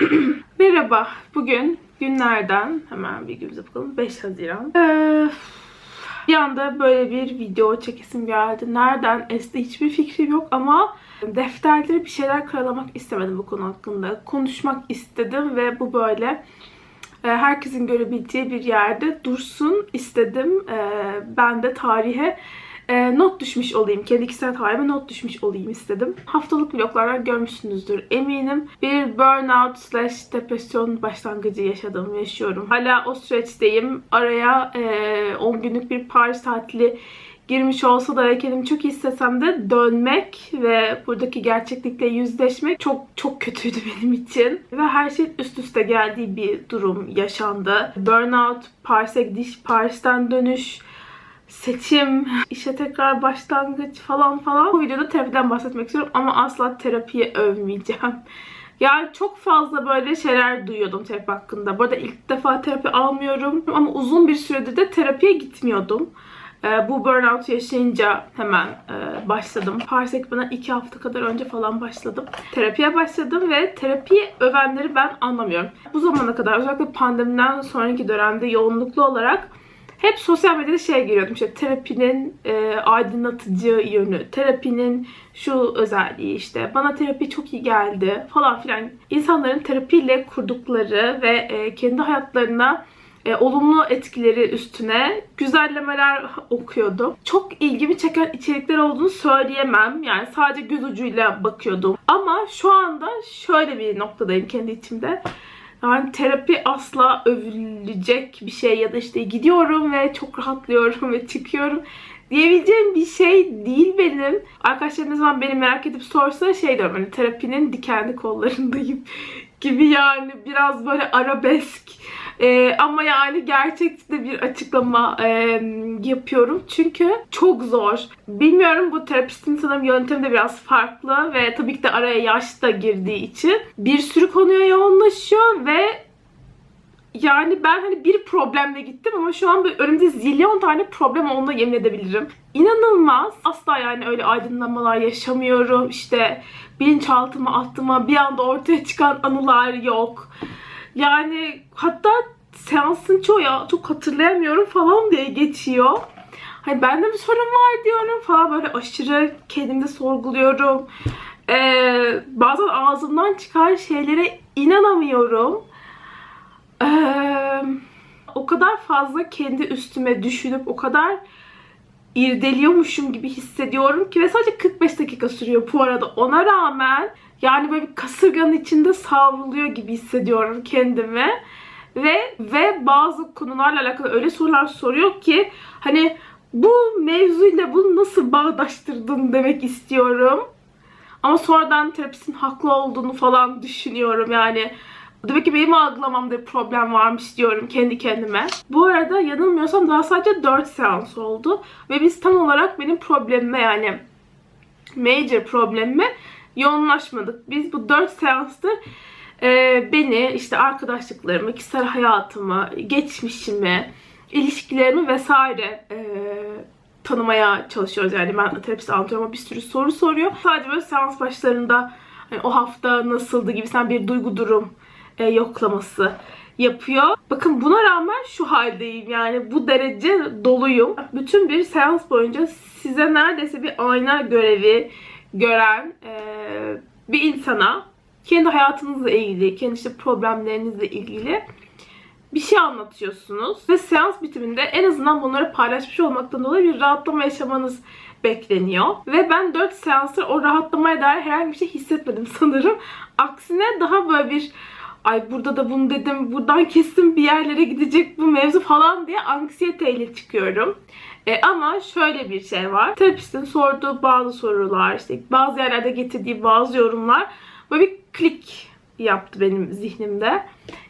Merhaba. Bugün günlerden hemen bir gün bakalım. 5 Haziran. Ee, bir anda böyle bir video çekesim geldi. Nereden esti hiçbir fikrim yok ama defterleri bir şeyler karalamak istemedim bu konu hakkında. Konuşmak istedim ve bu böyle e, herkesin görebileceği bir yerde dursun istedim. E, ben de tarihe e, not düşmüş olayım. Kendi kişisel tarihime not düşmüş olayım istedim. Haftalık vloglardan görmüşsünüzdür eminim. Bir burnout slash depresyon başlangıcı yaşadım, yaşıyorum. Hala o süreçteyim. Araya e, 10 günlük bir Paris tatili girmiş olsa da kendimi çok hissetsem de dönmek ve buradaki gerçeklikle yüzleşmek çok çok kötüydü benim için. Ve her şeyin üst üste geldiği bir durum yaşandı. Burnout, Paris'e gidiş, Paris'ten dönüş, seçim, işe tekrar başlangıç falan falan. Bu videoda terapiden bahsetmek istiyorum ama asla terapiyi övmeyeceğim. Yani çok fazla böyle şeyler duyuyordum terapi hakkında. Bu arada ilk defa terapi almıyorum ama uzun bir süredir de terapiye gitmiyordum. Ee, bu burnout yaşayınca hemen e, başladım. Paris ekibine iki hafta kadar önce falan başladım. Terapiye başladım ve terapiyi övenleri ben anlamıyorum. Bu zamana kadar özellikle pandemiden sonraki dönemde yoğunluklu olarak hep sosyal medyada şey görüyordum işte terapinin e, aydınlatıcı yönü, terapinin şu özelliği işte bana terapi çok iyi geldi falan filan. İnsanların terapiyle kurdukları ve e, kendi hayatlarına e, olumlu etkileri üstüne güzellemeler okuyordum. Çok ilgimi çeken içerikler olduğunu söyleyemem. Yani sadece göz ucuyla bakıyordum. Ama şu anda şöyle bir noktadayım kendi içimde. Yani terapi asla övülecek bir şey ya da işte gidiyorum ve çok rahatlıyorum ve çıkıyorum diyebileceğim bir şey değil benim. Arkadaşlarım ne zaman beni merak edip sorsa şey diyorum hani terapinin dikenli kollarındayım gibi yani biraz böyle arabesk ee, ama yani gerçekte bir açıklama e, yapıyorum. Çünkü çok zor. Bilmiyorum bu terapistin sanırım yöntemi de biraz farklı ve tabii ki de araya yaş da girdiği için bir sürü konuya yoğunlaşıyor ve yani ben hani bir problemle gittim ama şu an önümde zilyon tane problem olduğuna yemin edebilirim. İnanılmaz. Asla yani öyle aydınlanmalar yaşamıyorum. İşte bilinçaltıma attıma bir anda ortaya çıkan anılar yok. Yani hatta seansın çoğu ya çok hatırlayamıyorum falan diye geçiyor. Hani bende bir sorun var diyorum falan böyle aşırı kendimde sorguluyorum. Ee, bazen ağzımdan çıkan şeylere inanamıyorum. Ee, o kadar fazla kendi üstüme düşünüp o kadar irdeliyormuşum gibi hissediyorum ki ve sadece 45 dakika sürüyor bu arada. Ona rağmen yani böyle bir kasırganın içinde savruluyor gibi hissediyorum kendimi. Ve ve bazı konularla alakalı öyle sorular soruyor ki hani bu mevzuyla bunu nasıl bağdaştırdın demek istiyorum. Ama sonradan terapistin haklı olduğunu falan düşünüyorum yani. Demek ki benim algılamamda bir problem varmış diyorum kendi kendime. Bu arada yanılmıyorsam daha sadece 4 seans oldu. Ve biz tam olarak benim problemime yani major problemime yoğunlaşmadık. Biz bu 4 seanstır e, beni işte arkadaşlıklarımı, kişisel hayatımı, geçmişimi, ilişkilerimi vesaire e, tanımaya çalışıyoruz. Yani ben terapist anlatıyorum bir sürü soru soruyor. Sadece böyle seans başlarında hani o hafta nasıldı gibi sen bir duygu durum e, yoklaması yapıyor. Bakın buna rağmen şu haldeyim yani bu derece doluyum. Bütün bir seans boyunca size neredeyse bir ayna görevi gören e, bir insana kendi hayatınızla ilgili, kendi işte problemlerinizle ilgili bir şey anlatıyorsunuz. Ve seans bitiminde en azından bunları paylaşmış olmaktan dolayı bir rahatlama yaşamanız bekleniyor. Ve ben 4 seanstır o rahatlamaya dair herhangi bir şey hissetmedim sanırım. Aksine daha böyle bir ay burada da bunu dedim, buradan kesin bir yerlere gidecek bu mevzu falan diye anksiyeteyle çıkıyorum. E, ama şöyle bir şey var. Terapistin sorduğu bazı sorular, işte bazı yerlerde getirdiği bazı yorumlar böyle bir klik yaptı benim zihnimde.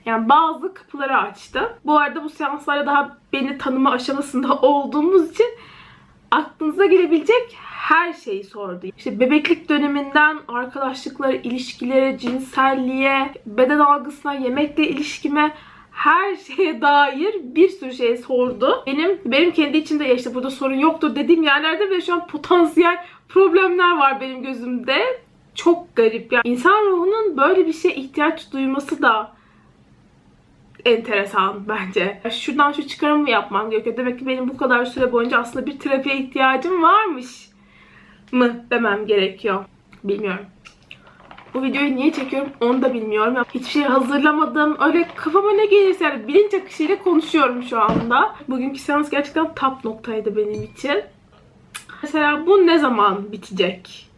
Yani bazı kapıları açtı. Bu arada bu seanslarda daha beni tanıma aşamasında olduğumuz için aklınıza gelebilecek her şeyi sordu. İşte bebeklik döneminden arkadaşlıklara, ilişkilere, cinselliğe, beden algısına, yemekle ilişkime her şeye dair bir sürü şey sordu. Benim benim kendi içimde ya işte burada sorun yoktur dediğim yerlerde ve şu an potansiyel problemler var benim gözümde. çok garip. Yani insan ruhunun böyle bir şeye ihtiyaç duyması da enteresan bence. Şuradan şu çıkarımı yapmam gerekiyor. Demek ki benim bu kadar süre boyunca aslında bir terapiye ihtiyacım varmış mı demem gerekiyor. Bilmiyorum. Bu videoyu niye çekiyorum onu da bilmiyorum. Hiçbir şey hazırlamadım. Öyle kafama ne gelirse yani bilinç akışıyla konuşuyorum şu anda. Bugünkü seans gerçekten top noktaydı benim için. Mesela bu ne zaman bitecek?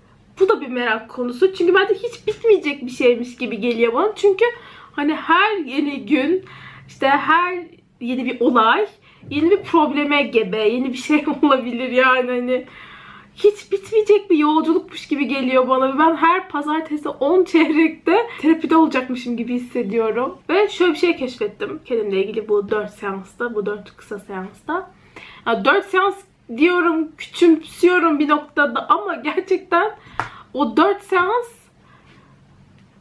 Bu da bir merak konusu. Çünkü bence hiç bitmeyecek bir şeymiş gibi geliyor bana. Çünkü hani her yeni gün işte her yeni bir olay yeni bir probleme gebe, yeni bir şey olabilir yani hani hiç bitmeyecek bir yolculukmuş gibi geliyor bana. Ben her pazartesi 10 çeyrekte terapide olacakmışım gibi hissediyorum. Ve şöyle bir şey keşfettim kendimle ilgili bu 4 seansta, bu 4 kısa seansta. Ya 4 seans diyorum, küçümsüyorum bir noktada ama gerçekten o 4 seans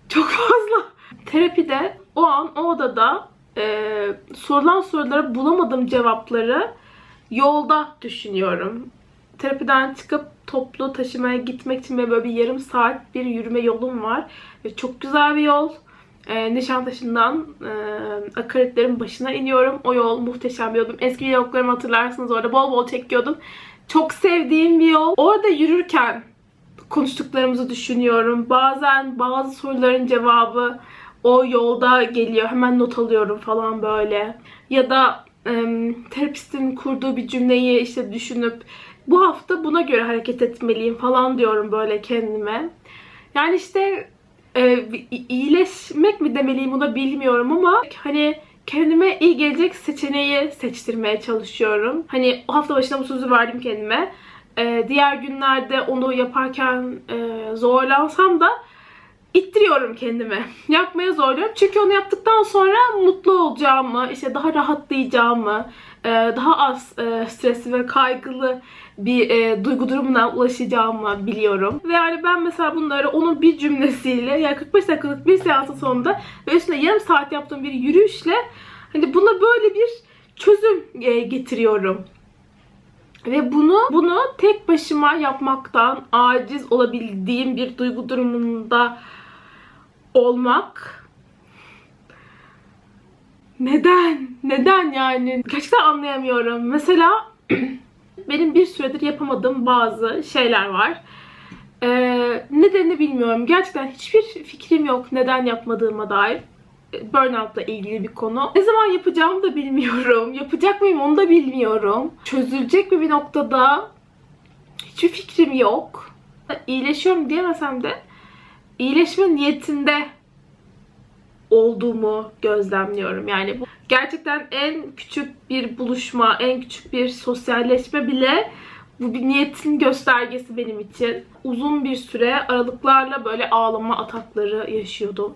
çok fazla. Terapide o an o odada e, sorulan sorulara bulamadığım cevapları yolda düşünüyorum terapiden çıkıp toplu taşımaya gitmek için böyle bir yarım saat bir yürüme yolum var. Ve çok güzel bir yol. Ee, Nişantaşı'ndan e, akaretlerin başına iniyorum. O yol muhteşem bir yol. Eski vloglarımı hatırlarsınız orada bol bol çekiyordum. Çok sevdiğim bir yol. Orada yürürken konuştuklarımızı düşünüyorum. Bazen bazı soruların cevabı o yolda geliyor. Hemen not alıyorum falan böyle. Ya da e, terapistin kurduğu bir cümleyi işte düşünüp bu hafta buna göre hareket etmeliyim falan diyorum böyle kendime. Yani işte e, iyileşmek mi demeliyim buna bilmiyorum ama hani kendime iyi gelecek seçeneği seçtirmeye çalışıyorum. Hani o hafta başına bu sözü verdim kendime. E, diğer günlerde onu yaparken e, zorlansam da ittiriyorum kendimi. Yapmaya zorluyorum. Çünkü onu yaptıktan sonra mutlu olacağımı, işte daha rahatlayacağımı, e, daha az e, stresli ve kaygılı bir e, duygu durumuna ulaşacağımı biliyorum. Ve yani ben mesela bunları onun bir cümlesiyle yani 45 dakikalık bir seansın sonunda ve üstüne yarım saat yaptığım bir yürüyüşle hani buna böyle bir çözüm getiriyorum. Ve bunu bunu tek başıma yapmaktan aciz olabildiğim bir duygu durumunda olmak neden? Neden yani? Gerçekten anlayamıyorum. Mesela benim bir süredir yapamadığım bazı şeyler var. Ee, nedenini bilmiyorum. Gerçekten hiçbir fikrim yok neden yapmadığıma dair. Burnout'la ilgili bir konu. Ne zaman yapacağımı da bilmiyorum. Yapacak mıyım onu da bilmiyorum. Çözülecek mi bir noktada? Hiçbir fikrim yok. İyileşiyorum diyemesem de iyileşme niyetinde olduğumu gözlemliyorum. Yani bu gerçekten en küçük bir buluşma, en küçük bir sosyalleşme bile bu bir niyetin göstergesi benim için. Uzun bir süre aralıklarla böyle ağlama atakları yaşıyordum.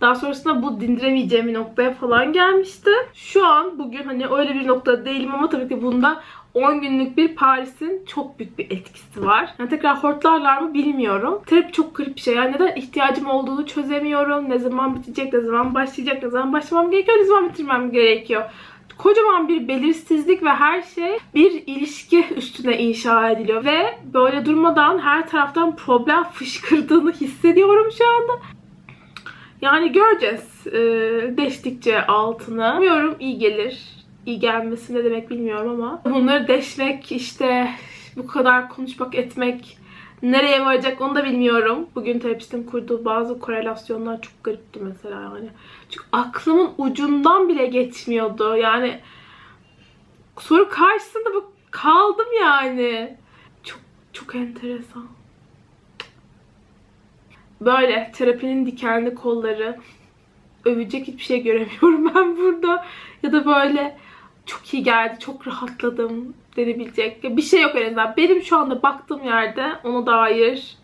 Daha sonrasında bu dindiremeyeceğim bir noktaya falan gelmişti. Şu an bugün hani öyle bir noktada değilim ama tabii ki bunda 10 günlük bir Paris'in çok büyük bir etkisi var. Yani tekrar hortlarlar mı bilmiyorum. Terapi çok garip bir şey. Yani neden ihtiyacım olduğunu çözemiyorum. Ne zaman bitecek, ne zaman başlayacak, ne zaman başlamam gerekiyor, ne zaman bitirmem gerekiyor. Kocaman bir belirsizlik ve her şey bir ilişki üstüne inşa ediliyor. Ve böyle durmadan her taraftan problem fışkırdığını hissediyorum şu anda. Yani göreceğiz ee, deştikçe altına. Bilmiyorum iyi gelir iyi gelmesi ne demek bilmiyorum ama bunları deşmek işte bu kadar konuşmak etmek nereye varacak onu da bilmiyorum. Bugün terapistin kurduğu bazı korelasyonlar çok garipti mesela yani. Çünkü aklımın ucundan bile geçmiyordu. Yani soru karşısında bu kaldım yani. Çok çok enteresan. Böyle terapinin dikenli kolları övecek hiçbir şey göremiyorum ben burada. Ya da böyle çok iyi geldi, çok rahatladım denebilecek. Bir şey yok en azından. Benim şu anda baktığım yerde ona dair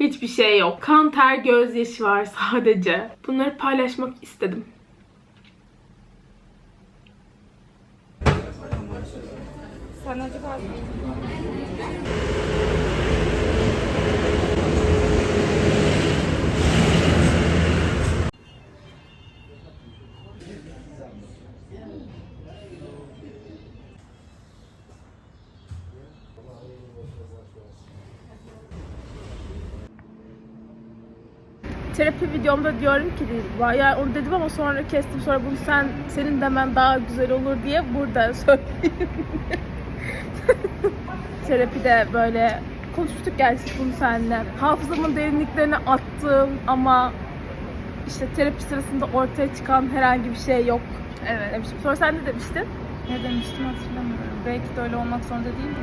hiçbir şey yok. Kan, ter, gözyaşı var sadece. Bunları paylaşmak istedim. Sen acaba terapi videomda diyorum ki ya onu dedim ama sonra kestim sonra bunu sen senin demen daha güzel olur diye burada söyleyeyim. Terapide böyle konuştuk gerçi bunu seninle. Hafızamın derinliklerine attığım ama işte terapi sırasında ortaya çıkan herhangi bir şey yok Evet. demiştim. Sonra sen ne demiştin? Ne demiştim hatırlamıyorum. Belki de öyle olmak zorunda değil mi?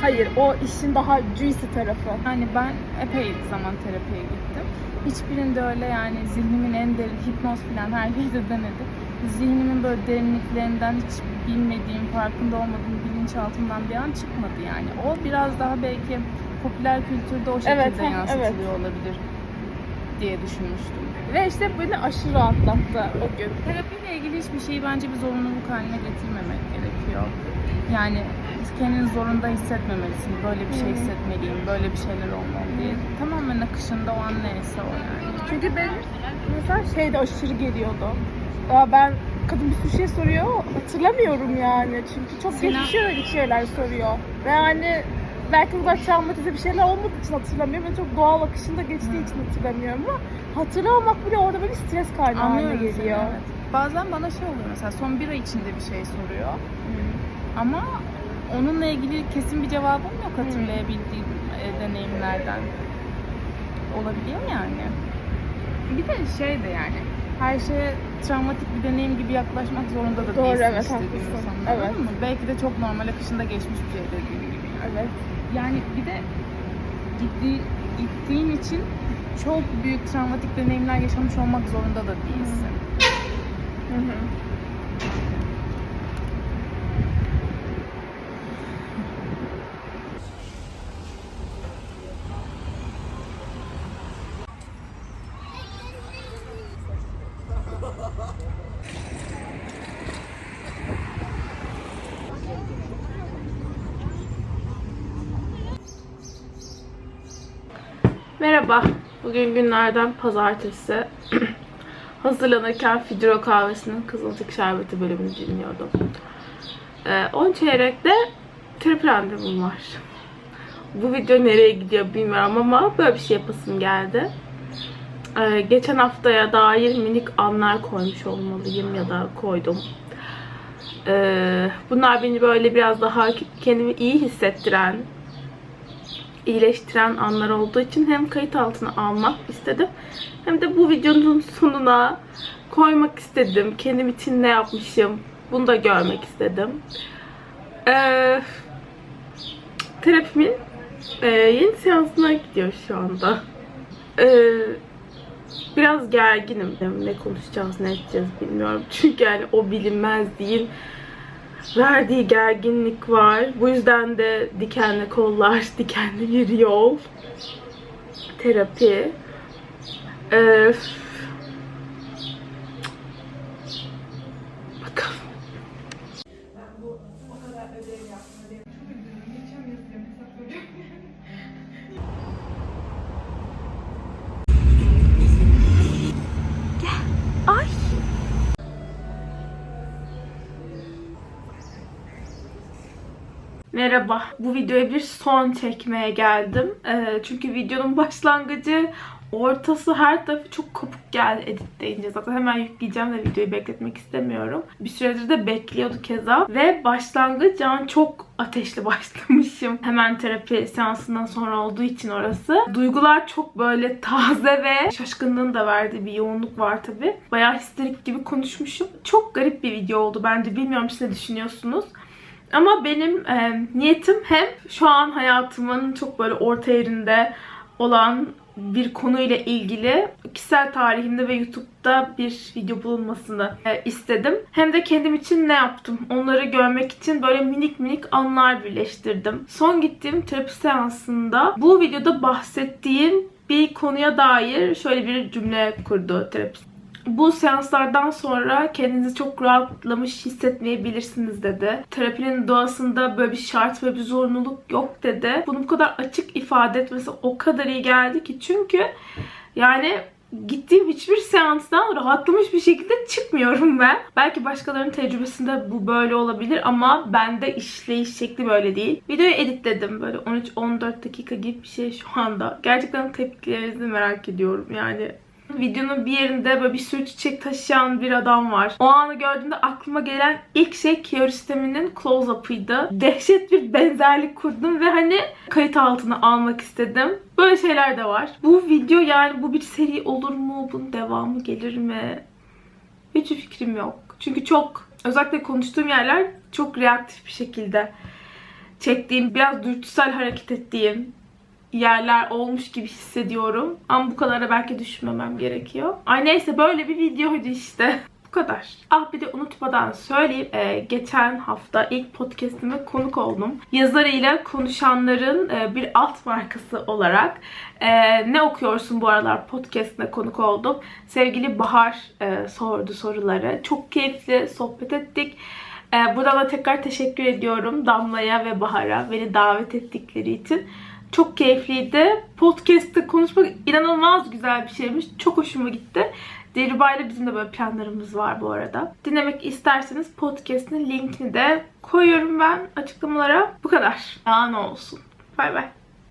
Hayır, o işin daha juicy tarafı. Yani ben epey zaman terapiye gittim. Hiçbirinde öyle yani zihnimin en derin, hipnoz falan her şeyde denedim. Zihnimin böyle derinliklerinden hiç bilmediğim, farkında olmadığım bilinçaltımdan bir an çıkmadı yani. O biraz daha belki popüler kültürde o şekilde Evet, yansıtılıyor olabilir diye düşünmüştüm. Ve işte beni aşırı rahatlattı o gün. Terapiyle ilgili hiçbir şeyi bence bir zorunluluk haline getirmemek gerekiyor. Yani kendini zorunda hissetmemelisin. Böyle bir şey hissetmeliyim, böyle bir şeyler olmalı Tamamen akışında o an neyse o yani. Çünkü benim mesela şey de aşırı geliyordu. Ya ben kadın bir sürü şey soruyor, hatırlamıyorum yani. Çünkü çok Sena- geçmiş şeyler soruyor. Ve yani belki bu kadar travmatize bir şeyler olmadığı için hatırlamıyorum. ve çok doğal akışında geçtiği için hatırlamıyorum ama hatırlamamak bile orada böyle stres kaynağı haline Anlıyorum seni, geliyor. evet. Bazen bana şey oluyor mesela son bir ay içinde bir şey soruyor. Ama onunla ilgili kesin bir cevabım yok hatırlayabildiğim deneyimlerden. Olabiliyor yani. Bir de şey de yani her şeye travmatik bir deneyim gibi yaklaşmak zorunda da Doğru, değilsin evet, haklısın. Evet. mı? Belki de çok normal akışında geçmiş bir şey dediğin gibi. Evet. Yani bir de gittiği, gittiğin için çok büyük travmatik deneyimler yaşamış olmak zorunda da değilsin. Hı hı. Merhaba. Bugün günlerden pazartesi. Hazırlanırken Fidro kahvesinin Kızılcık Şerbeti bölümünü dinliyordum. Ee, 10 çeyrekte terapi randevum var. Bu video nereye gidiyor bilmiyorum ama böyle bir şey yapasım geldi. Ee, geçen haftaya dair minik anlar koymuş olmalıyım ya da koydum. Ee, bunlar beni böyle biraz daha kendimi iyi hissettiren, iyileştiren anlar olduğu için hem kayıt altına almak istedim hem de bu videonun sonuna koymak istedim. Kendim için ne yapmışım bunu da görmek istedim. Ee, terapimin e, yeni seansına gidiyor şu anda. Ee, biraz gerginim. Ne konuşacağız, ne edeceğiz bilmiyorum. Çünkü yani o bilinmezliğin verdiği gerginlik var. Bu yüzden de dikenli kollar, dikenli bir yol. Terapi. Ee, Merhaba. Bu videoya bir son çekmeye geldim. Ee, çünkü videonun başlangıcı, ortası, her tarafı çok kopuk geldi editleyince. Zaten hemen yükleyeceğim ve videoyu bekletmek istemiyorum. Bir süredir de bekliyordu keza. Ve başlangıç an çok ateşli başlamışım. Hemen terapi seansından sonra olduğu için orası. Duygular çok böyle taze ve şaşkınlığın da verdiği bir yoğunluk var tabi. Bayağı histerik gibi konuşmuşum. Çok garip bir video oldu bence. Bilmiyorum siz ne düşünüyorsunuz. Ama benim e, niyetim hem şu an hayatımın çok böyle orta yerinde olan bir konuyla ilgili kişisel tarihimde ve YouTube'da bir video bulunmasını e, istedim. Hem de kendim için ne yaptım onları görmek için böyle minik minik anlar birleştirdim. Son gittiğim terapi seansında bu videoda bahsettiğim bir konuya dair şöyle bir cümle kurdu terapist. Bu seanslardan sonra kendinizi çok rahatlamış hissetmeyebilirsiniz dedi. Terapinin doğasında böyle bir şart ve bir zorunluluk yok dedi. Bunu bu kadar açık ifade etmesi o kadar iyi geldi ki çünkü yani gittiğim hiçbir seanstan rahatlamış bir şekilde çıkmıyorum ben. Belki başkalarının tecrübesinde bu böyle olabilir ama bende işleyiş şekli böyle değil. Videoyu editledim böyle 13-14 dakika gibi bir şey şu anda. Gerçekten tepkilerinizi merak ediyorum yani Videonun bir yerinde böyle bir sürü çiçek taşıyan bir adam var. O anı gördüğümde aklıma gelen ilk şey Kiarostami'nin close-up'ıydı. Dehşet bir benzerlik kurdum ve hani kayıt altına almak istedim. Böyle şeyler de var. Bu video yani bu bir seri olur mu? Bunun devamı gelir mi? Hiçbir fikrim yok. Çünkü çok özellikle konuştuğum yerler çok reaktif bir şekilde çektiğim, biraz dürtüsel hareket ettiğim yerler olmuş gibi hissediyorum. Ama bu kadar da belki düşünmemem gerekiyor. Ay neyse böyle bir videoydu işte. Bu kadar. Ah bir de unutmadan söyleyeyim. Ee, geçen hafta ilk podcastime konuk oldum. Yazarıyla konuşanların e, bir alt markası olarak e, ne okuyorsun bu aralar podcastine konuk oldum. Sevgili Bahar e, sordu soruları. Çok keyifli sohbet ettik. E, buradan da tekrar teşekkür ediyorum Damla'ya ve Bahar'a beni davet ettikleri için. Çok keyifliydi. Podcast'te konuşmak inanılmaz güzel bir şeymiş. Çok hoşuma gitti. İle bizim de böyle planlarımız var bu arada. Dinlemek isterseniz podcast'in linkini de koyuyorum ben açıklamalara. Bu kadar. Daha ne olsun. Bay bay.